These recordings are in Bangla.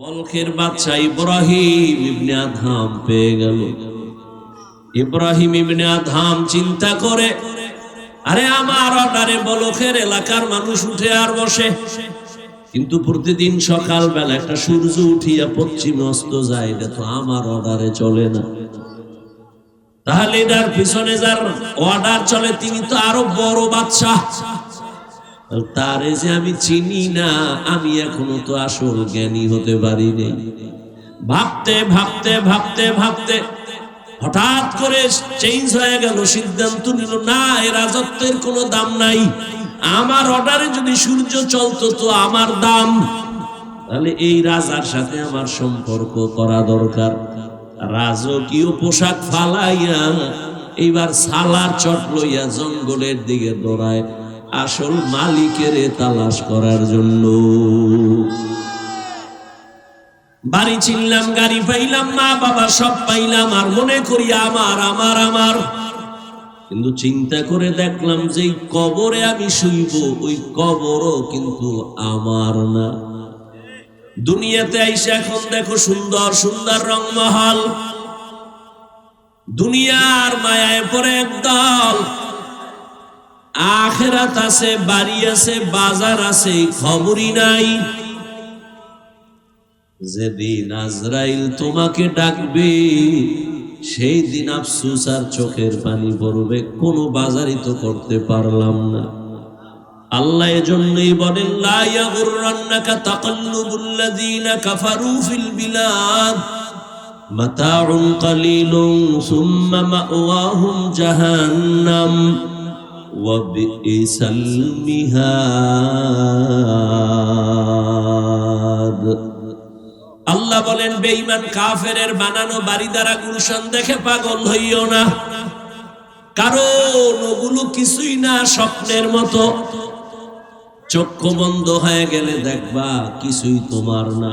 বলখের বাচ্চা ইব্রাহিম ইবনে আধাম পেয়ে গেল। ইব্রাহিম ইবনে আধাম চিন্তা করে, আরে আমার অর্ডারে বলখের এলাকার মানুষ উঠে আর বসে। কিন্তু প্রতিদিন সকাল বেলা একটা সূর্য উঠিয়া পশ্চিমে অস্ত যায়, এটা তো আমার অর্ডারে চলে না। তাহলে এটার পিছনে যার অর্ডার চলে, তিনি তো আরও বড় বাচ্চা তারে যে আমি চিনি না, আমি এখনও তো আসল জ্ঞানী হতে পারি নাই ভাবতে ভাবতে ভাবতে ভাবতে হঠাৎ করে চেঞ্জ হয়ে গেল, সিদ্ধান্ত নিল, না, এ রাজত্বের কোনো দাম নাই। আমার অর্ডারে যদি সূর্য চলতো, তো আমার দাম। তাহলে এই রাজার সাথে আমার সম্পর্ক করা দরকার। রাজকীয় পোশাক ফালাইয়া, এইবার সালার চট লইয়া জঙ্গলের দিকে দৌড়ায়। আসল মালিকের তালাশ করার জন্য। বাড়ি চিনলাম, গাড়ি পাইলাম, মা বাবা সব পাইলাম, আর মনে করি আমার আমার আমার। কিন্তু চিন্তা করে দেখলাম যে কবরে আমি শুইব, ওই কবরও কিন্তু আমার না। দুনিয়াতে আইসে এখন দেখো সুন্দর সুন্দর রংমহল দুনিয়ার মায়ায় পরে একদল আখেরাত আছে, বাড়ি আছে, বাজার আছে, খবরই নাই। যেদিন আজরাইল তোমাকে ডাকবে সেই দিন আফসুস আর চোখের পানি পড়বে, কোনো বাজারই তো করতে পারলাম না। আল্লাহ এজন্যই বলেন, লা ইয়াগুররান্নাকা তাকাল্লুবুল্লাযীনা কাফারু ফিল বিলাদ, মাতাউন কালিলুন সুম্মা মাওয়াহুম জাহান্নাম। বিইসাল মিহাদ আল্লাহ বলেন, বেঈমান কাফেরের বানানো বাড়ি দ্বারা গুলশান দেখে পাগল হইও না। কারণ ওগুলো কিছুই না, স্বপ্নের মতো। চক্ষু বন্ধ হয়ে গেলে দেখবা কিছুই তোমার না।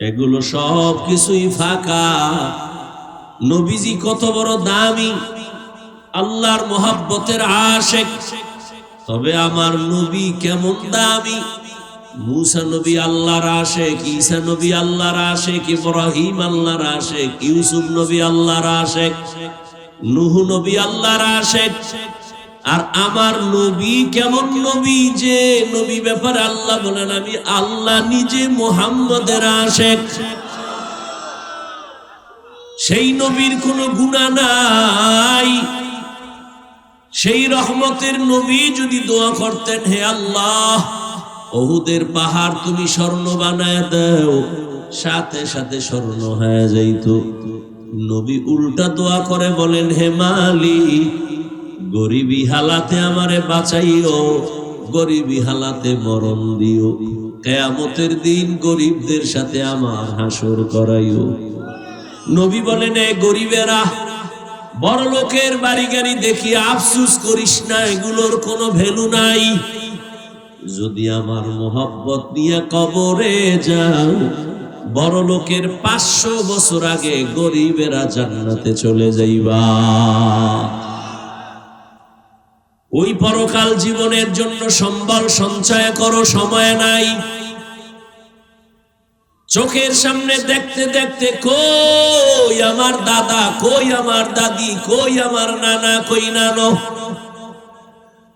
এগুলো সব কিছুই ফাঁকা। নবীজি কত বড় দামি। আল্লাহর মোহাব্বতের আশেক। তবে আমার নবী কেমন দামি? মুসা নবী আল্লাহর আশেক, ঈসা নবী আল্লাহর আশেক, ইব্রাহিম আল্লাহর আশেক, ইউসুফ নবী আল্লাহর আশেক, নুহ নবী আল্লাহর আশেক। আর আমার নবী কেমন নবী যে নবী ব্যাপারে আল্লাহ বলেন, আমি আল্লাহ নিজে মোহাম্মদের আশেক। সেই নবীর কোনো গুণা নাই। সেই রহমতের নবী যদি দোয়া করতেন, হে আল্লাহ, ওহুদের পাহাড় তুমি স্বর্ণ বানায় দাও, সাথে সাথে স্বর্ণ হয়ে যাইত। নবী উল্টা দোয়া করে বলেন, হে মালি গরিবী হালাতে আমারে বাঁচাইও, গরিবী হালাতে মরণ দিও। কেয়ামতের দিন গরিবদের সাথে আমার হাসর করাইও। নবী বলেন, এ গরিবেরা বড় লোকের বাড়ি গাড়ি দেখি আফসুস করিস না, এগুলোর কোনো ভ্যালু নাই। যদি আমার মোহব্বত নিয়ে কবরে যাও বড় লোকের পাঁচশো বছর আগে গরিবেরা জান্নাতে চলে যাইবা। ওই পরকাল জীবনের জন্য সম্বল সঞ্চয় করো, সময় নাই। চোখের সামনে দেখতে দেখতে কই আমার দাদা, কই আমার দাদি, কই আমার নানা, কই নানো?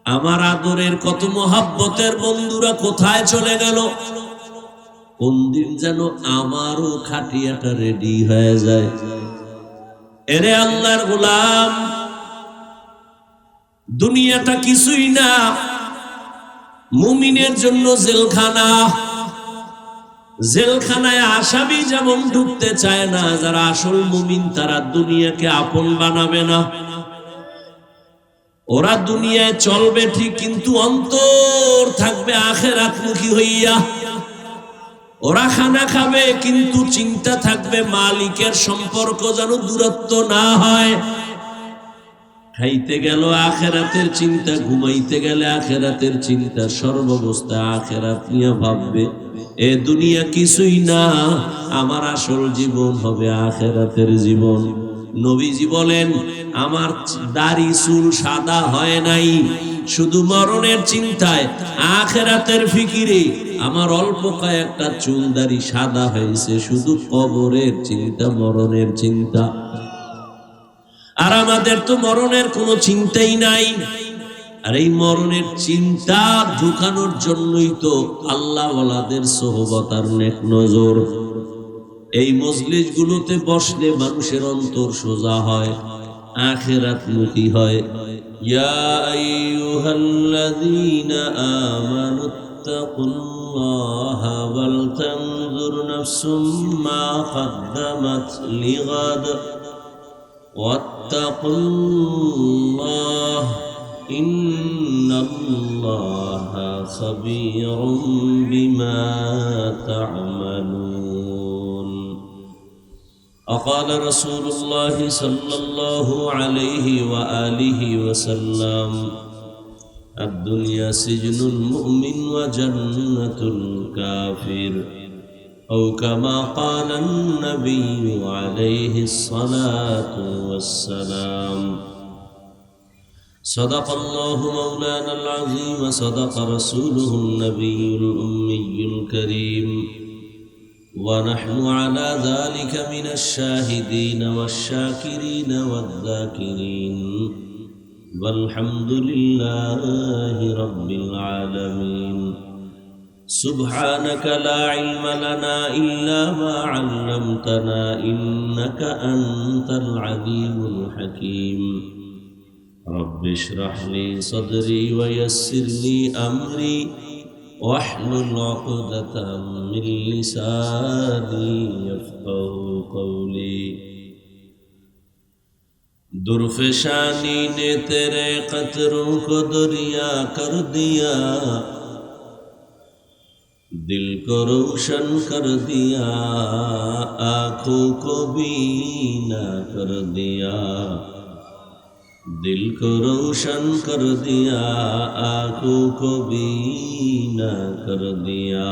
আমার আদরের কত মহাব্বতের বন্ধুরা কোথায় চলে গেল? কোন দিন যেন আমারও খাটিয়াটা রেডি হয়ে যায়। এরে আল্লাহর গোলাম, দুনিয়াটা কিছুই না। মুমিনের জন্য জেলখানা। জেলখানায় আসামি যেমন ঢুকতে চায় না, যারা আসল মুমিন, তারা দুনিয়াকে আপন বানাবে না। ওরা দুনিয়ায় চলবে ঠিক, কিন্তু অন্তর থাকবে আখেরাতমুখী হইয়া। ওরা খানা খাবে, কিন্তু চিন্তা থাকবে মালিকের সম্পর্ক যেন দূরত্ব না হয়। খাইতে গেল আখেরাতের চিন্তা, ঘুমাইতে গেলে আখেরাতের চিন্তা, সর্বাবস্থা আখেরাত নিয়ে ভাববে, এ দুনিয়া কিছুই না, আমার আসল জীবন হবে আখেরাতের জীবন। নবীজি বলেন, আমার দাড়ি, চুল সাদা হয় নাই, শুধু মরণের চিন্তায়, আখেরাতের ফিকিরে, আমার অল্প কয়েকটা চুল দাড়ি সাদা হয়েছে, শুধু কবরের চিন্তা, মরণের চিন্তা। আর আমাদের তো মরণের কোনো চিন্তাই নাই আর এই মরণের চিন্তা ঢুকানোর জন্যই তো আল্লাহ ওয়ালাদের সোহবতার নেক নজর এই মজলিস গুলোতে বসলে মানুষের অন্তর সোজা হয় আখেরাত মুখী হয় ইয়া আইয়ুহাল্লাযীনা আমানু ইত্তাকুল্লাহা ওয়াল তানজুর নাফসুম মা قدمت লিগাদ واتقوا الله إن الله خبير بما تعملون وقال رسول الله صلى الله عليه وآله وسلم الدنيا سجن المؤمن وجنة الكافر أو كما قال النبي عليه الصلاة والسلام. صدق الله مولانا العظيم صدق رسوله النبي الأمي الكريم. ونحن على ذلك من الشاهدين والشاكرين والذاكرين. والحمد لله رب العالمين. سبحانك لا علم لنا إلا ما علمتنا إنك أنت العليم الحكيم رب اشرح لي صدري ويسر لي أمري واحلل عقدة من لساني يفقه قولي درف شانی نے تیرے قطروں کو دریا کر دیا दिल को रोशन कर दिया, आँखों को बीना कर दिया। दिल को रोशन कर दिया, आँखों को बीना कर दिया।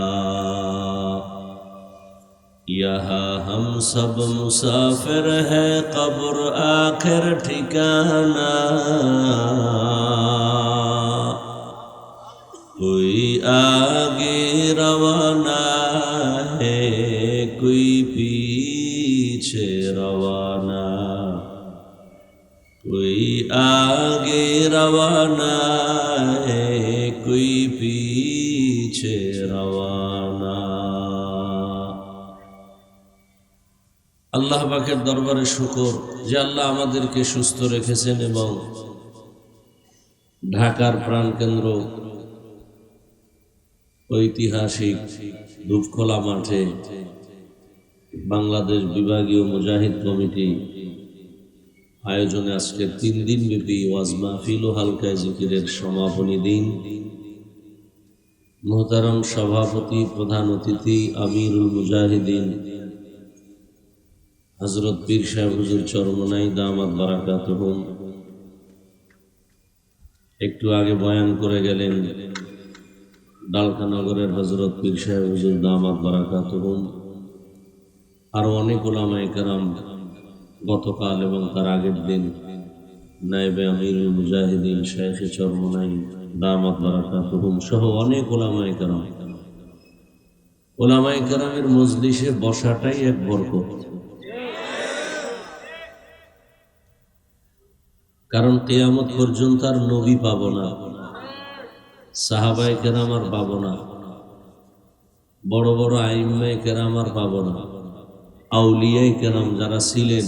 यहाँ हम सब मुसाफिर है, कब्र आखिर ठिकाना। कोई आगे आगे रवाना है कोई पीछे रवाना আল্লাহ পাকের দরবারে শুকর যে আল্লাহ আমাদেরকে সুস্থ রেখেছেন এবং ঢাকার প্রাণকেন্দ্র ঐতিহাসিক ধূপখোলা মাঠে বাংলাদেশ বিভাগীয় মুজাহিদ কমিটি আয়োজনে আজকে তিন দিন ব্যাপী ওয়াজ মাহফিল ও হালকায় জিকিরের সমাপনী দিন। মোহতারম সভাপতি প্রধান অতিথি আমিরুল মুজাহিদিন হজরত পীর সাহেব চরমনাই দামাত বারাকাত একটু আগে বয়ান করে গেলেন ডালখানগরের হজরত পীর সাহেব হুজুর দামাত বারাকাত আরও অনেক ওলামাই কারাম গতকাল এবং তার আগের দিন নাইবে আমিরুল মুজাহিদিন শেখ চরমনাই, দামাত বারাকাত সহ অনেক ওলামাই কারাম। ওলামাই কারামের মজলিসে বসাটাই এক বরকত। কারণ কেয়ামত পর্যন্ত আর নবী পাব না সাহাবাই কেরাম আর পাব না, বড় বড় আইম্মাই কেরাম আর পাব না আউলিয়াই কেরাম যারা ছিলেন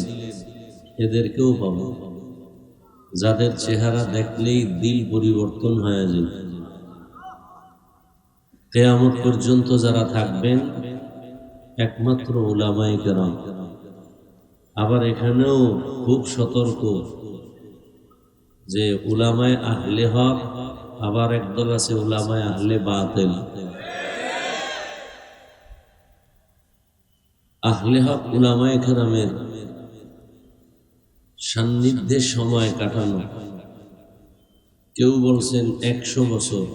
এদেরকেও পাব। যাদের চেহারা দেখলেই দিল পরিবর্তন হয়ে যায় কেয়ামত পর্যন্ত যারা থাকবেন, একমাত্র ওলামাই কেরাম। আবার এখানেও খুব সতর্ক যে উলামায় আহলে হক, আবার একদল আছে উলামায় আহলে বাতিল। আহলে হক উলামায় কেরামের সান্নিধ্যে সময় কাটানো। কেউ বলছেন একশো বছর।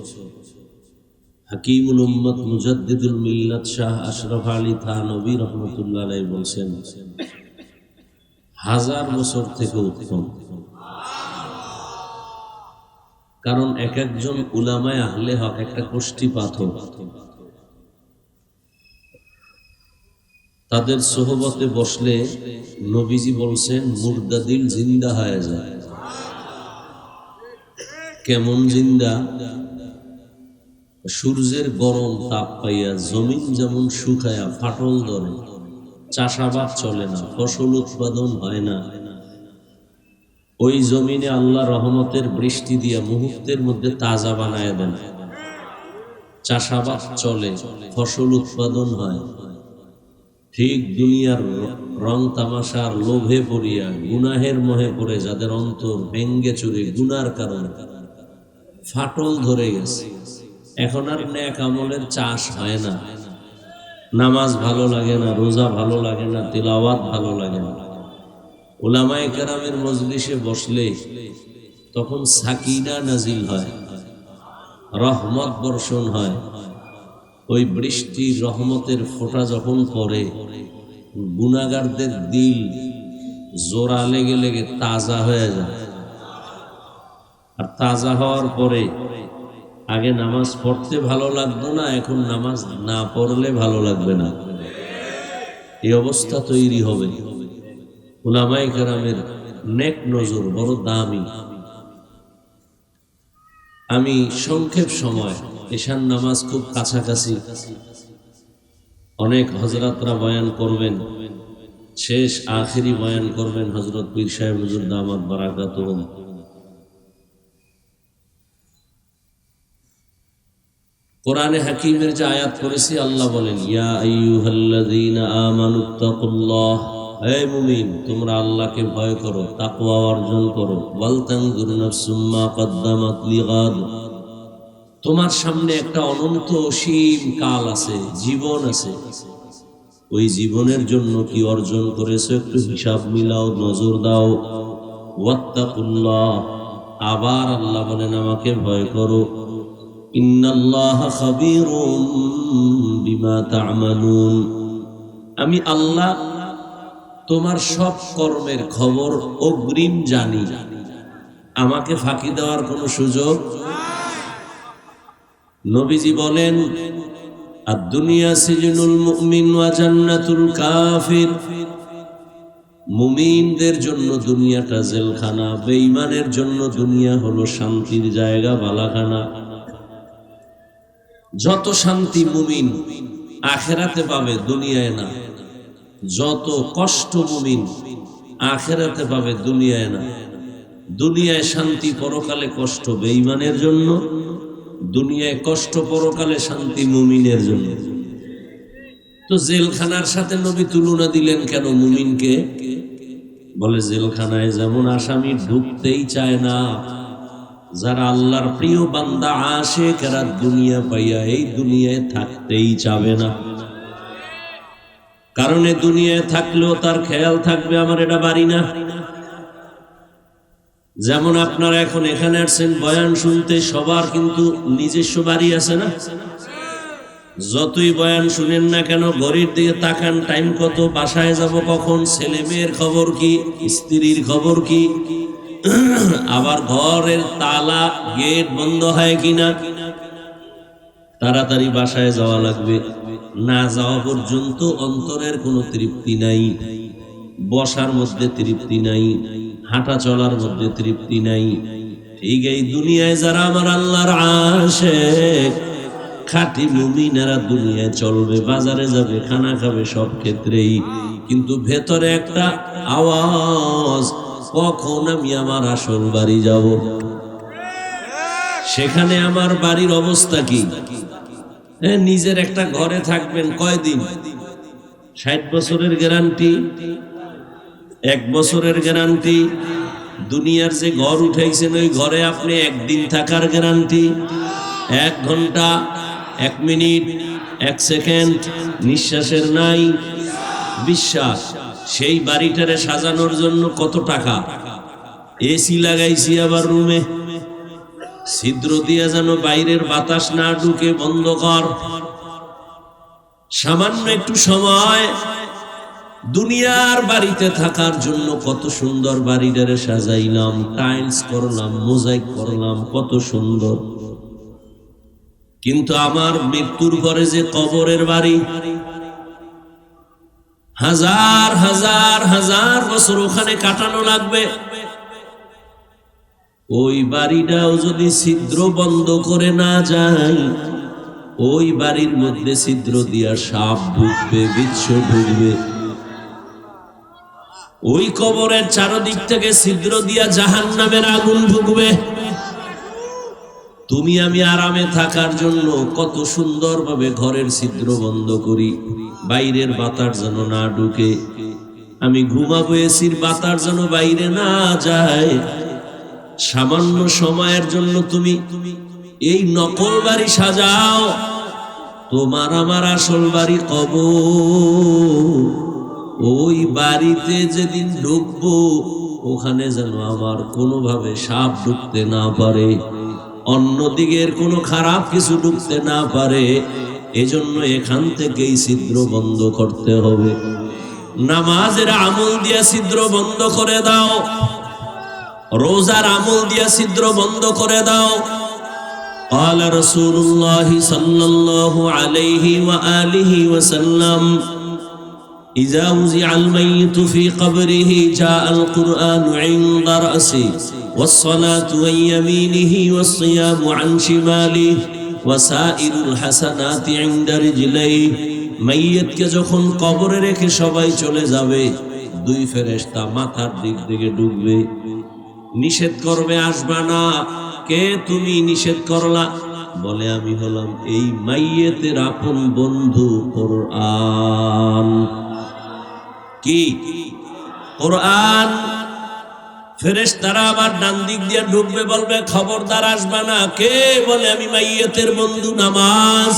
হাকিমুল উম্মত মুজাদ্দিদুল মিল্লাত শাহ আশরাফ আলী থানবী রহমতুল্লাহ বলছেন, হাজার বছর থেকে উত্তম। কারণ এক একজন উলামায় আহলে হক একটা কোষ্ঠী পাথর। তাদের সোহবতে বসলে নবীজি বলছেন মুর্দাদিল জিন্দা হয়ে যায় কেমন জিন্দা? সূর্যের গরম তাপ পাইয়া জমিন যেমন শুকায়া ফাটল ধরে, চাষাবাদ চলে না, ফসল উৎপাদন হয় না। ওই জমিনে আল্লাহ রহমতের বৃষ্টি দিয়া মুহূর্তের মধ্যে তাজা বানায় দেন। চাষাবাদ চলে, ফসল উৎপাদন হয়। ঠিক দুনিয়ার রং তামাশার লোভে পড়িয়া গুনাহের মোহে পড়ে যাদের অন্তর ভেঙ্গে চুরে গুনার কারণে ফাটল ধরে গেছে। এখন আর ন্যাক আমলের চাষ হয় না। নামাজ ভালো লাগে না, রোজা ভালো লাগে না, তিলাওয়াত ভালো লাগে না। ওলামায়ে কেরামের মজলিসে বসলে তখন সাকিনা নাজিল হয়, রহমত বর্ষণ হয়। ওই বৃষ্টির রহমতের ফোঁটা যখন পড়ে গুনাগারদের দিল জোড়া লেগে লেগে তাজা হয়ে যায়। আর তাজা হওয়ার পরে আগে নামাজ পড়তে ভালো লাগতো না, এখন নামাজ না পড়লে ভালো লাগবে না। এই অবস্থা তৈরি হবে। উলামাই কেরামের নেক নজর বড় দামি। আমি সংক্ষেপ সময় এশান নামাজ খুব কাছাকাছি। অনেক হজরতরা বয়ান করবেন, শেষ আখেরি বয়ান করবেন হজরত পীর সাহেব হুজুর দামাত বারাকাত কোরআনে হাকিমের যে আয়াত করেছি আল্লাহ বলেন, ইয়া আমানুত্তাকুল্লাহ হে মুমিন, তোমরা আল্লাহকে ভয় করো, তাকওয়া অর্জন করো। তোমার সামনে একটা অনন্ত অসীম কাল আছে, জীবন আছে। ওই জীবনের জন্য কি অর্জন করেছ একটু হিসাব মিলাও, নজর দাও। ওয়াত্তাকুল্লাহ, আবার আল্লাহ বলেন আমাকে ভয় করো। ইন্নাল্লাহ বিমা তা'মালুন। আমি আল্লাহ তোমার সব কর্মের খবর অগ্রিম জানি। আমাকে ফাঁকি দেওয়ার কোনো সুযোগ? নবীজি বলেন আর দুনিয়া সিজনুল মুমিন ওয়া কাফির। মুমিনদের জন্য দুনিয়াটা জেলখানা, বেঈমানের জন্য দুনিয়া হলো শান্তির জায়গা, বালাখানা। যত শান্তি মুমিন আখেরাতে পাবে, দুনিয়ায় না। যত কষ্ট মুমিন আখেরাতে পাবে দুনিয়ায় না। দুনিয়ায় শান্তি পরকালে কষ্ট বেঈমানের জন্য, দুনিয়ায় কষ্ট পরকালে শান্তি মুমিনের জন্য। তো জেলখানার সাথে নবী তুলনা দিলেন কেন মুমিনকে? বলে, জেলখানায় যেমন আসামি ঢুকতেই চায় না, যারা আল্লাহর প্রিয় বান্দা আসে কেরা দুনিয়া পাইয়া এই দুনিয়ায় থাকতেই চাবে না। কারণ দুনিয়ায় থাকলেও তার খেয়াল থাকবে আমার এটা বাড়ি না। যেমন আপনারা এখন এখানে আসছেন, বয়ান শুনতে সবার কিন্তু নিজস্ব বাড়ি আছে না? যতই বয়ান শুনেন না কেন, ঘড়ির দিকে তাকান, টাইম কত, বাসায় যাব কখন, ছেলে মেয়ের খবর কি, স্ত্রীর খবর কি? আবার ঘরের তালা, গেট বন্ধ হয় কিনা? তাড়াতাড়ি বাসায় যাওয়া লাগবে। না যাওয়া পর্যন্ত অন্তরের কোনো তৃপ্তি নাই, বসার মধ্যে তৃপ্তি নাই, হাঁটা চলার মধ্যে তৃপ্তি নাই। ঠিক এই দুনিয়ায় যারা আমার আল্লাহর আসে খাঁটি মুমিনেরা দুনিয়ায় চলবে, বাজারে যাবে, খানা খাবে সব ক্ষেত্রেই। কিন্তু ভেতরে একটা আওয়াজ, কখন আমি আমার আসল বাড়ি যাব? সেখানে আমার বাড়ির অবস্থা কি? নিজের একটা ঘরে থাকবেন কয়দিন? ষাট বছরের গ্যারান্টি, এক বছরের গ্যারান্টি, দুনিয়ার যে ঘর উঠাইছেন ওই ঘরে আপনি একদিন থাকার গ্যারান্টি, এক ঘণ্টা, এক মিনিট, এক সেকেন্ড, নিঃশ্বাসের নাই, বিশ্বাস, সেই বাড়িটারে সাজানোর জন্য কত টাকা? এসি লাগাইছি আবার রুমে। ছিদ্র দিয়ে যেন বাইরের বাতাস না ঢুকে, বন্ধ কর। সামান্য একটু সময়। দুনিয়ার বাড়িতে থাকার জন্য কত সুন্দর বাড়িটারে সাজাইলাম, টাইলস করলাম, মোজাইক করলাম, কত সুন্দর। কিন্তু আমার মৃত্যুর পরে যে কবরের বাড়ি, হাজার হাজার হাজার বছর ওখানে কাটানো লাগবে। ওই বাড়িটাও যদি ছিদ্র বন্ধ করে না যায়, ওই বাড়ির মধ্যে ছিদ্র দিয়া সাপ ঢুকবে, বিচ্ছ ঢুকবে। ওই কবরের চারদিক থেকে ছিদ্র দিয়া জাহান নামের আগুন ঢুকবে। তুমি আমি আরামে থাকার জন্য কত সুন্দরভাবে ঘরের ছিদ্র বন্ধ করি, বাইরের বাতাস যেন না ঢুকে। আমি ঘুমাবো, এসির বাতাস যেন বাইরে না যায়। সামান্য সময়ের জন্য তুমি এই নকল বাড়ি সাজাও। তোমার আমার আসল বাড়ি কব ওই বাড়িতে যেদিন ঢুকবো, ওখানে যেন আমার কোনোভাবে সাপ ঢুকতে না পারে, অন্যদিকের কোনো খারাপ কিছু ঢুকতে না পারে। এজন্য এখান থেকেই ছিদ্র বন্ধ করতে হবে। নামাজের আমল দিয়া ছিদ্র বন্ধ করে দাও। রোজার আমল দিয়া ছিদ্র বন্ধ করে দাও قال رسول الله صلى الله عليه وآله وسلم إذا وزع الميت في قبره جاء القرآن عند رأسه والصلاة عن يمينه والصيام عن شماله وسائر الحسنات عند رجليه মাইয়তকে যখন কবরে রেখে সবাই চলে যাবে দুই ফেরেশতা মাথার দিক থেকে ডুববে নিষেধ করবে আসবা না। কে তুমি নিষেধ করলা? বলে আমি হলাম এই মাইয়েতের আপন বন্ধু কোরআন। কি? কোরআন? ফেরেশতারা আবার ডান দিক দিয়ে ঢুকবে, বলবে, খবরদার আসবা না। কে বলে, আমি মাইয়েতের বন্ধু, নামাজ?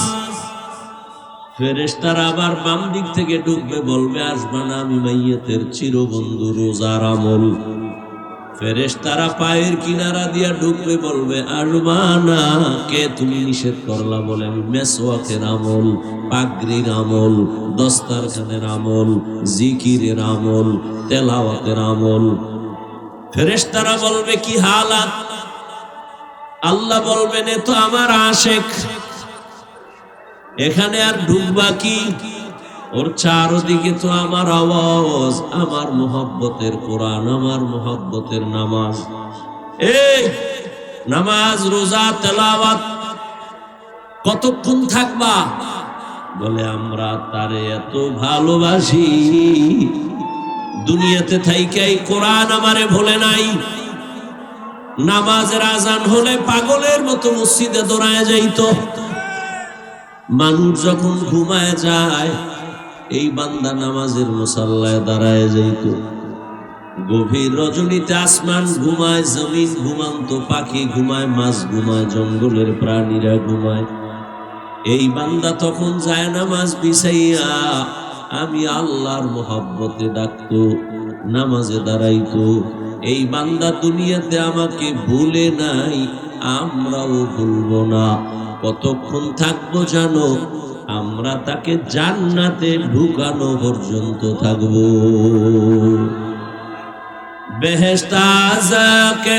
ফেরেশতারা আবার বাম দিক থেকে ঢুকবে, বলবে, আসবা না, আমি মাইয়েতের চিরবন্ধু, রোজার আমল। ফেরেশতারা পায়ের কিনারা দিয়া ঢুকবে বলবে আসবা না কে তুমি নিষেধ করলা? বলে মেসওয়াকের আমল, পাগড়ির আমল, দস্তারখানের আমল, জিকিরের আমল, তেলাওয়াতের আমল। ফেরেশতারা বলবে, কি হালাত? আল্লাহ বলবেন, এ তো আমার আশেক। এখানে আর ঢুকবা কি? ওর চারদিকে তো আমার আওয়াজ, আমার মোহব্বতের কোরআন, আমার মোহব্বতের নামাজ। এই, নামাজ, রোজা, তেলাওয়াত, কতক্ষণ থাকবা? বলে, আমরা তারে এত ভালোবাসি। দুনিয়াতে থাইকাই কোরআন আমারে ভোলে নাই। নামাজের আজান হলে পাগলের মতো মসজিদে দৌড়ায় যাইতো। মানুষ যখন ঘুমায় যায় এই বান্দা নামাজের মুসাল্লায় দাঁড়ায় যাইত। গভীর রজনীতে আসমান ঘুমায়, জমিন ঘুমান্ত পাখি ঘুমায়, মাছ ঘুমায়, জঙ্গলের প্রাণীরা ঘুমায়। এই বান্দা তখন যায় নামাজ বিছাইয়া, আমি আল্লাহর মোহাব্বতে ডাকতো, নামাজে দাঁড়াইতো। এই বান্দা দুনিয়াতে আমাকে ভুলে নাই, আমরাও ভুলবো না। কতক্ষণ থাকব জানো? আমরা তাকে জান্নাতে ঢুকানো পর্যন্ত থাকব। বেহেস্তাজাকে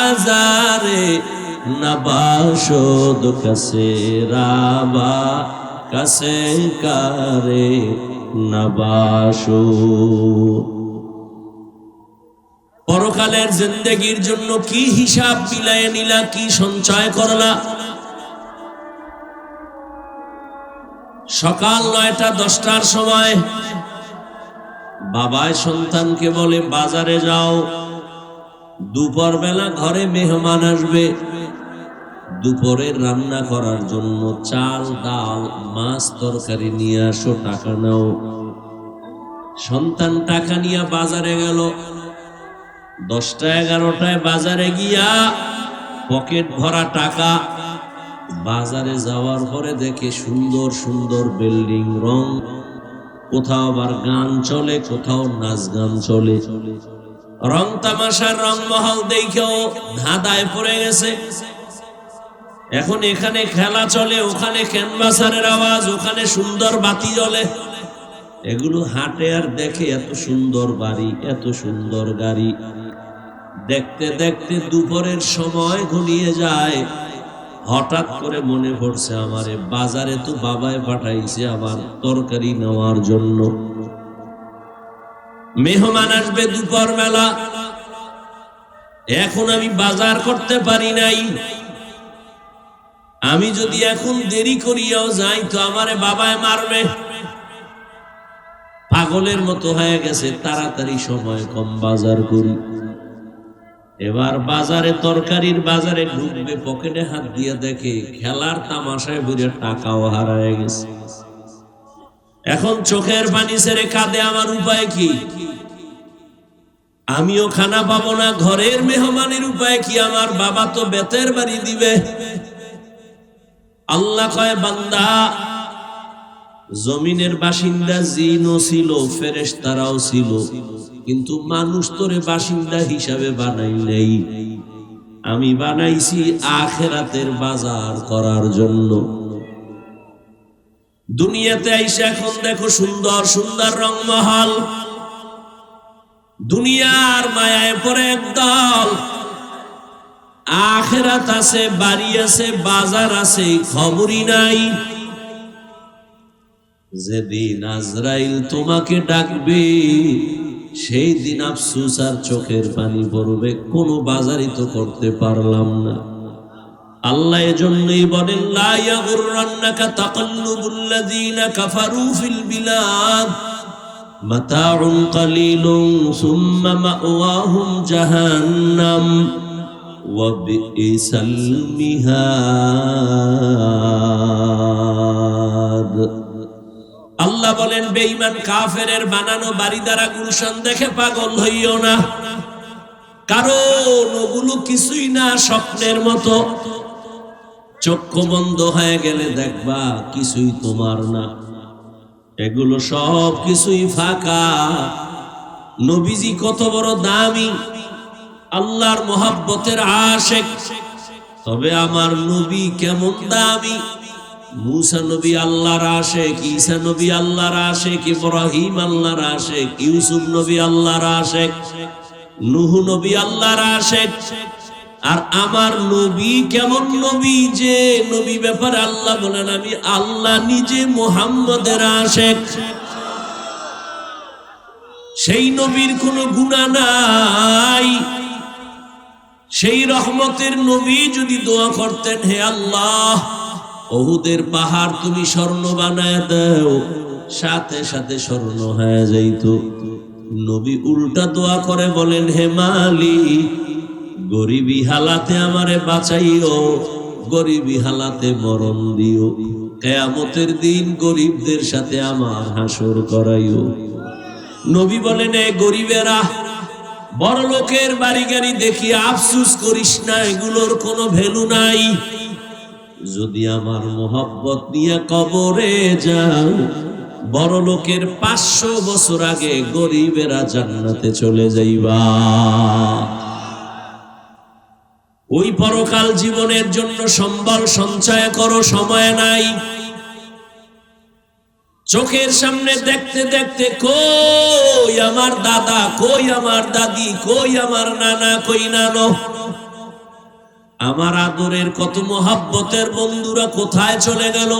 আজারে নবাসদ কাছে রাবা, কাছে কারে নবাসো। পরকালের জিন্দগির জন্য কি হিসাব মিলায় নিলা, কি সঞ্চয় করলা? সকাল নয়টা দশটার সময় বাবায় সন্তানকে বলে, বাজারে যাও। দুপুর বেলা ঘরে মেহমান আসবে। দুপুরের রান্না করার জন্য চাল, ডাল, মাছ তরকারি নিয়ে আসো, টাকা নাও। সন্তান টাকা নিয়ে বাজারে গেল। দশটা এগারোটায় বাজারে গিয়া পকেট ভরা টাকা বাজারে যাওয়ার পরে দেখে সুন্দর সুন্দর বিল্ডিং, রং। কোথাও আবার গান চলে, কোথাও নাচ গান চলে। রং তামাশার রং মহল দেখেও ধাঁধায় পড়ে গেছে। এখন এখানে খেলা চলে, ওখানে ক্যানভাসারের আওয়াজ, ওখানে সুন্দর বাতি জ্বলে। এগুলো হাটে আর দেখে এত সুন্দর বাড়ি, এত সুন্দর গাড়ি। দেখতে দেখতে দুপুরের সময় ঘনিয়ে যায়। হঠাৎ করে মনে পড়ছে আমারে, বাজারে তো বাবায় পাঠাইছে আমার তরকারি নেওয়ার জন্য। মেহমান আসবে দুপুর মেলা এখন আমি বাজার করতে পারি নাই। আমি যদি এখন দেরি করিয়াও যাই তো আমারে বাবায় মারবে। পাগলের মতো হয়ে গেছে, তাড়াতাড়ি সময় কম বাজার করি। এবার বাজারে তরকারির বাজারে ঢুকবে, পকেটে হাত দিয়ে দেখে খেলার তামাশায় বুঝে টাকাও হারায় গেছে। এখন চোখের পানি ছেড়ে কাঁদে আমার উপায় কি? আমিও খানা পাবো না, ঘরের মেহমানের উপায় কি? আমার বাবা তো বেতের বাড়ি দিবে। আল্লাহ কয়, বান্দা জমিনের বাসিন্দা জিনও ছিল ফেরেশ তারাও ছিল, কিন্তু মানুষ তোরে বাসিন্দা হিসাবে বানাই নেই। আমি বানাইছি আখেরাতের বাজার করার জন্য। দুনিয়াতে আইসা এখন দেখো সুন্দর সুন্দর রং রংমহল দুনিয়ার মায়ায় পরে একদল আখেরাত আছে, বাড়ি আছে, বাজার আছে, খবরই নাই। যেদিন আজরাইল তোমাকে ডাকবে সেই দিন আফসুস আর চোখের পানি পড়বে, কোনো বাজারই তো করতে পারলাম না। আল্লাহ এজন্যই বলেন, লা ইয়াগুররান্নাকা তাকাল্লুবুল্লাযীনা কাফারু ফিল বিলাদ, মাতাউন কালিলুন সুম্মা মাওয়াহুম জাহান্নাম, ওয়া বিইসাল মিহাদ। আল্লাহ বলেন, বেঈমান কাফেরের বানানো বাড়ি দ্বারা গুলশান দেখে পাগল হইও না। কারণ ওগুলো কিছুই না, স্বপ্নের মতো। চক্ষু বন্ধ হয়ে গেলে দেখবা কিছুই তোমার না। এগুলো সব কিছুই ফাঁকা। নবীজি কত বড় দামি। আল্লাহর মোহাব্বতের আশেক। তবে আমার নবী কেমন দামি। মুসা নবী আল্লাহর আশেক, ঈসা নবী আল্লাহর আশেক, ইব্রাহিম আল্লাহর আশেক, ইউসুফ নবী আল্লাহর আশেক, নুহ নবী আল্লাহর আশেক। আর আমার নবী কেমন নবী যে নবী ব্যাপারে আল্লাহ বলেন, আমি আল্লাহ নিজে মোহাম্মদের আশেক। সেই নবীর কোনো গুণা নাই। সেই রহমতের নবী যদি দোয়া করতেন, হে আল্লাহ ওহুদের পাহাড় তুমি স্বর্ণ বানায় দাও, সাথে সাথে স্বর্ণ হয়ে যাইত। নবী উল্টা দোয়া করে বলেন, হে মালি গরিবী হালাতে আমারে বাঁচাইও, গরিবী হালাতে মরণ দিও। কেয়ামতের দিন গরিবদের সাথে আমার হাসর করাইও। নবী বলেন, এ গরিবেরা বড় লোকের বাড়ি গাড়ি দেখি আফসুস করিস না, এগুলোর কোনো ভ্যালু নাই। যদি আমার মোহব্বত নিয়ে কবরে যাও, বড় লোকের পাঁচশো বছর আগে গরিবেরা জান্নাতে চলে যাইবা। ওই পরকাল জীবনের জন্য সম্বল সঞ্চয় করো, সময় নাই। চোখের সামনে দেখতে দেখতে কই আমার দাদা, কই আমার দাদি, কই আমার নানা, কই নানো? আমার আদরের কত মহাব্বতের বন্ধুরা কোথায় চলে গেল?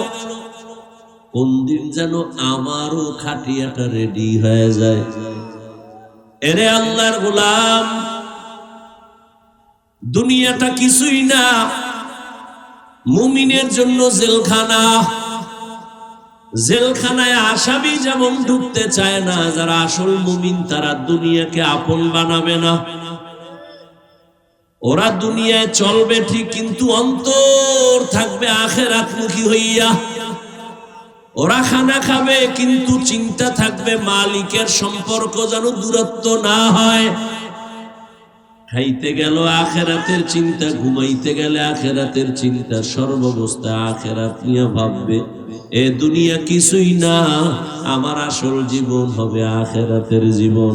কোন দিন যেন আমারও খাটিয়াটা রেডি হয়ে যায়। এরে আল্লাহর গোলাম, দুনিয়াটা কিছুই না। মুমিনের জন্য জেলখানা। জেলখানায় আসামি যেমন ঢুকতে চায় না, যারা আসল মুমিন, তারা দুনিয়াকে আপন বানাবে না। ওরা দুনিয়ায় চলবে ঠিক, কিন্তু অন্তর থাকবে আখেরাতমুখী হইয়া। ওরা খানা খাবে, কিন্তু চিন্তা থাকবে মালিকের সম্পর্ক যেন দূরত্ব না হয়। খাইতে গেল আখেরাতের চিন্তা, ঘুমাইতে গেলে আখেরাতের চিন্তা, সর্বাবস্থা আখেরাত নিয়ে ভাববে, এ দুনিয়া কিছুই না, আমার আসল জীবন হবে আখেরাতের জীবন।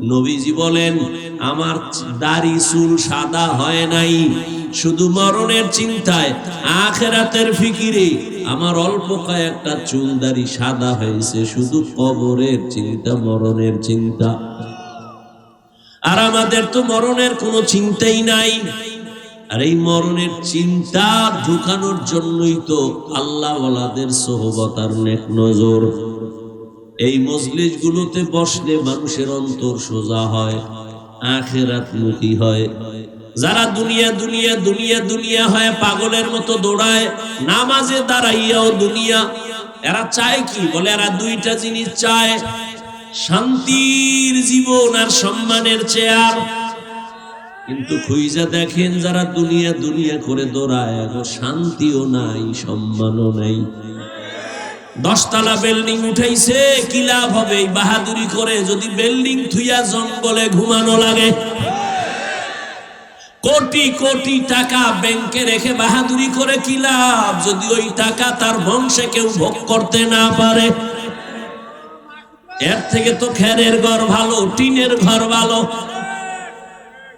নবীজি বলেন, আমার দাড়ি, চুল সাদা হয় নাই। শুধু মরণের চিন্তায় আখেরাতের ফিকিরে আমার অল্প কয়েকটা চুলদারি সাদা হয়েছে, শুধু কবরের চিন্তা, মরণের চিন্তা। আর আমাদের তো মরণের কোনো চিন্তাই নাই। আর এই মরণের চিন্তা ঢুকানোর জন্যই তো আল্লাহ ওয়ালাদের সোহবতার নেক নজর। এই মজলিস গুলোতে বসলে মানুষের অন্তর সোজা হয়, আখেরাত মুখী হয়। যারা দুনিয়া দুনিয়া দুনিয়া দুনিয়া হয় পাগলের মতো দৌড়ায়, নামাজে দাঁড়াইয়াও দুনিয়া। এরা চায় কি? বলে এরা দুইটা জিনিস চায়, শান্তির জীবন আর সম্মানের চেয়ার কিন্তু খুইজা দেখেন যারা দুনিয়া দুনিয়া করে দৌড়ায় শান্তিও নাই, সম্মানও নাই। দশতলা বিল্ডিং উঠাইছে, কি লাভ হবে? বাহাদুরি করে যদি বিল্ডিং থুইয়া জঙ্গলে ঘুমানো লাগে। কোটি কোটি টাকা ব্যাংকে রেখে বাহাদুরি করে কি লাভ? যদি ওই টাকা তার বংশে কেউ ভোগ করতে না পারে। এর থেকে তো খেরের ঘর ভালো, টিনের ঘর ভালো।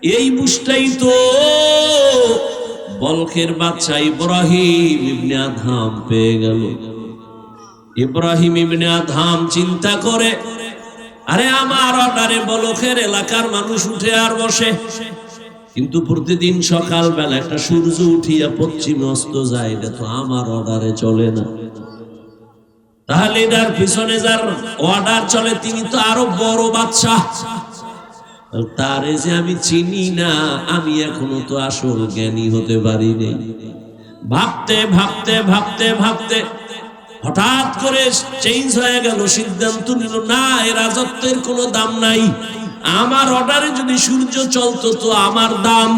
এই বুঝটাই তো বলখের বাচ্চা ইব্রাহিম ইবনে আধাম পেয়ে গেল। ইব্রাহিম ইবনে আধাম চিন্তা করে, আরে আমার অর্ডারে বলখের এলাকার মানুষ উঠে আর বসে। কিন্তু প্রতিদিন সকালবেলা একটা সূর্য উঠিয়া পশ্চিমে অস্ত যায় এটা তো আমার অর্ডারে চলে না। তাহলে এটার পিছনে যার অর্ডার চলে, তিনি তো আরও বড় বাচ্চা তারে যে আমি চিনি না, আমি এখনও তো আসল জ্ঞানী হতে পারি নেই। ভাবতে ভাবতে ভাবতে ভাবতে হঠাৎ করে চেঞ্জ হয়ে গেল, সিদ্ধান্ত নিল, না, এ রাজত্বের কোনো দাম নাই। আমার অর্ডারে যদি সূর্য চলতো তো আমার দাম।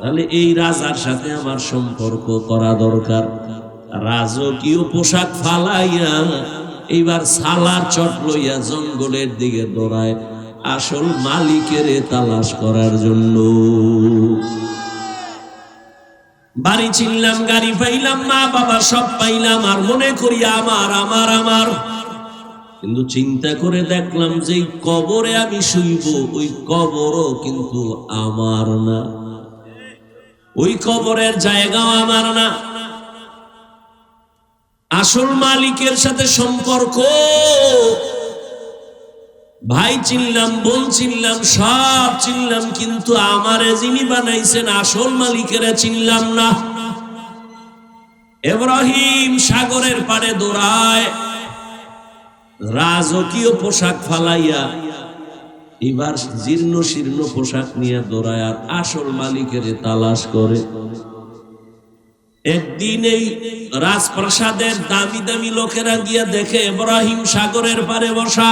তাহলে এই রাজার সাথে আমার সম্পর্ক করা দরকার। রাজকীয় পোশাক ফালাইয়া এইবার সালার চট লইয়া জঙ্গলের দিকে দৌড়ায়। আসল মালিকের তালাশ করার জন্য। বাড়ি চিনলাম, গাড়ি পাইলাম, মা বাবা সব পাইলাম, আর মনে করি আমার আমার আমার। কিন্তু চিন্তা করে দেখলাম যে কবরে আমি শুইব, ওই কবরও কিন্তু আমার না। ওই কবরের জায়গাও আমার না। আসল মালিকের সাথে সম্পর্ক ভাই চিনলাম, বোন চিনলাম, সব চিনলাম, কিন্তু আমারে যিনি বানাইছেন আসল মালিকেরা চিনলাম না। এব্রাহিম সাগরের পাড়ে দৌড়ায়, রাজকীয় পোশাক ফালাইয়া, এবার জীর্ণ শীর্ণ পোশাক নিয়ে দৌড়ায় আর আসল মালিকের তালাশ করে। একদিন এই রাজপ্রাসাদের দামি দামি লোকেরা গিয়া দেখে এব্রাহিম সাগরের পারে বসা।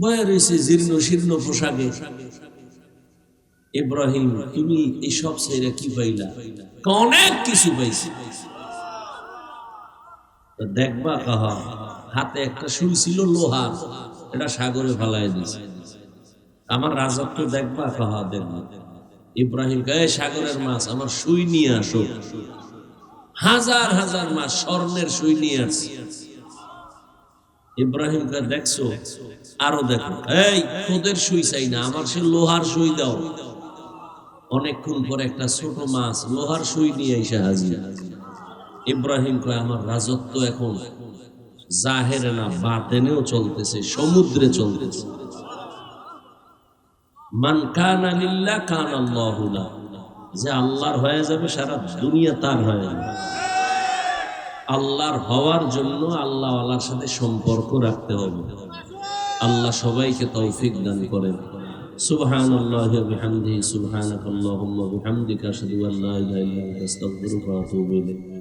বয়ে রয়েছে জীর্ণ, শীর্ণ পোশাকে। ইব্রাহিম, তুমি এই সব সাইরা কি পাইলা? অনেক কিছু পাইছি। দেখবা কাহা, হাতে একটা সুই ছিল লোহার, এটা সাগরে ফেলাই দিছে। আমার রাজত্ব দেখবা কাহা, দেখবা। ইব্রাহিম কে সাগরের মাছ, আমার সুই নিয়ে আসো। হাজার হাজার মাছ, স্বর্ণের সুই নিয়ে আসছি। ইব্রাহিম কে দেখছ? আরও দেখো। এই তোদের সুই চাই না, আমার সে লোহার সুই দাও। অনেকক্ষণ পরে একটা ছোট মাছ লোহার সুই নিয়ে এসে হাজির। ইব্রাহিম কয়, আমার রাজত্ব এখন জাহেরে না, বাতেনেও চলতেছে, সমুদ্রে চলতেছে। মান কান লিল্লাহ, কান আল্লাহু। যে আল্লাহর হয়ে যাবে, সারা দুনিয়া তার হয়ে যাবে। আল্লাহর হওয়ার জন্য আল্লাহ আল্লাহর সাথে সম্পর্ক রাখতে হবে আল্লাহ সবাইকে তৌফিক দান করেন سبحان الله وبحمده سبحانك اللهم وبحمدك اشهد ان لا اله الا انت استغفرك واتوب ইলাইক